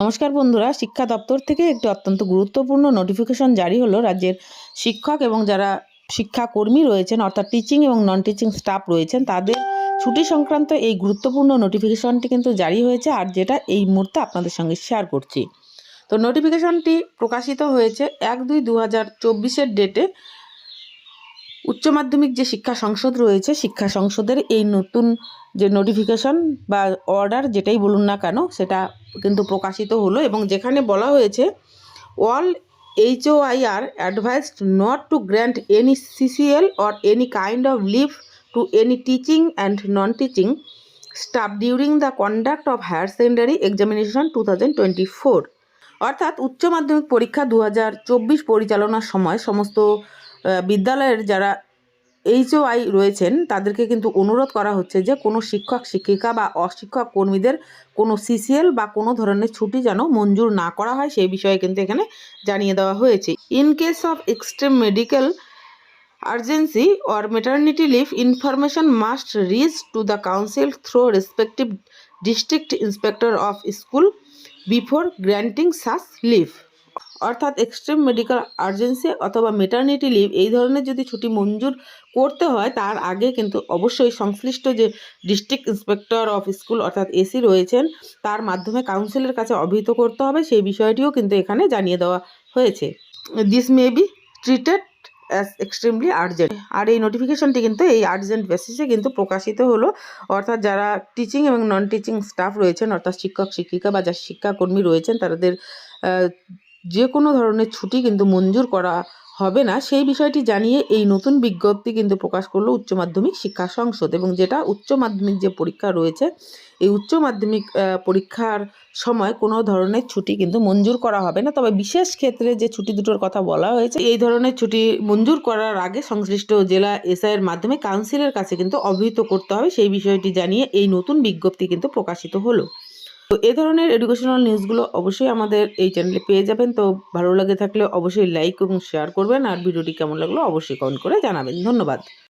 নমস্কার বন্ধুরা, শিক্ষা দপ্তর থেকে একটি অত্যন্ত গুরুত্বপূর্ণ নোটিফিকেশন জারি হলো রাজ্যের শিক্ষক এবং যারা শিক্ষাকর্মী রয়েছেন, অর্থাৎ টিচিং এবং নন টিচিং স্টাফ রয়েছেন, তাদের ছুটি সংক্রান্ত এই গুরুত্বপূর্ণ নোটিফিকেশনটি কিন্তু জারি হয়েছে আর যেটা এই মুহূর্তে আপনাদের সঙ্গে শেয়ার করছি। তো নোটিফিকেশনটি প্রকাশিত হয়েছে এক দুই দু হাজার চব্বিশের ডেটে উচ্চ মাধ্যমিক যে শিক্ষা সংসদ রয়েছে, শিক্ষা সংসদের এই নতুন যে নোটিফিকেশন বা অর্ডার যেটাই বলুন না কেন, সেটা কিন্তু প্রকাশিত হলো এবং যেখানে বলা হয়েছে all HOIR advised not to grant any CCL or any kind of leave to any teaching and non teaching staff during the conduct of higher secondary examination two thousand twenty four অর্থাৎ উচ্চ মাধ্যমিক পরীক্ষা দু হাজার চব্বিশ পরিচালনার সময় সমস্ত বিদ্যালয়ের যারা এইচও আই রয়েছেন, তাদেরকে কিন্তু অনুরোধ করা হচ্ছে যে কোনো শিক্ষক, শিক্ষিকা বা অশিক্ষক কর্মীদের কোনো সিসিএল বা কোনো ধরনের ছুটি যেন মঞ্জুর না করা হয়, সেই বিষয়ে কিন্তু এখানে জানিয়ে দেওয়া হয়েছে। In case of extreme medical urgency or maternity leave information must reach to the council through respective district inspector of school before granting such leave অর্থাৎ এক্সট্রিম মেডিকেল আর্জেন্সি অথবা মেটার্নিটি লিভ এই ধরনের যদি ছুটি মঞ্জুর করতে হয়, তার আগে কিন্তু অবশ্যই সংশ্লিষ্ট যে ডিস্ট্রিক্ট ইন্সপেক্টর অফ স্কুল অর্থাৎ এসি রয়েছেন, তার মাধ্যমে কাউন্সিলের কাছে অবহিত করতে হবে। সেই বিষয়টিও কিন্তু এখানে জানিয়ে দেওয়া হয়েছে। This may be treated as extremely urgent আর এই নোটিফিকেশনটি কিন্তু এই আর্জেন্ট বেসিসে কিন্তু প্রকাশিত হলো। অর্থাৎ যারা টিচিং এবং নন টিচিং স্টাফ রয়েছেন, অর্থাৎ শিক্ষক, শিক্ষিকা বা যারা শিক্ষাকর্মী রয়েছেন, তাদের যে কোনো ধরনের ছুটি কিন্তু মঞ্জুর করা হবে না। সেই বিষয়টি জানিয়ে এই নতুন বিজ্ঞপ্তি কিন্তু প্রকাশ করল উচ্চ মাধ্যমিক শিক্ষা সংসদ এবং যেটা উচ্চ মাধ্যমিক যে পরীক্ষা রয়েছে, এই উচ্চ মাধ্যমিক পরীক্ষার সময় কোনো ধরনের ছুটি কিন্তু মঞ্জুর করা হবে না। তবে বিশেষ ক্ষেত্রে যে ছুটি দুটোর কথা বলা হয়েছে, এই ধরনের ছুটি মঞ্জুর করার আগে সংশ্লিষ্ট জেলা এসআইয়ের মাধ্যমে কাউন্সিলের কাছে কিন্তু অবহিত করতে হবে। সেই বিষয়টি জানিয়ে এই নতুন বিজ্ঞপ্তি কিন্তু প্রকাশিত হলো। তো এ ধরনের এডুকেশনাল নিউজগুলো অবশ্যই আমাদের এই চ্যানেলে পেয়ে যাবেন। তো ভালো লাগে থাকলে অবশ্যই লাইক এবং শেয়ার করবেন। আর ভিডিওটি কেমন লাগল অবশ্যই কমেন্ট করে জানাবেন। ধন্যবাদ।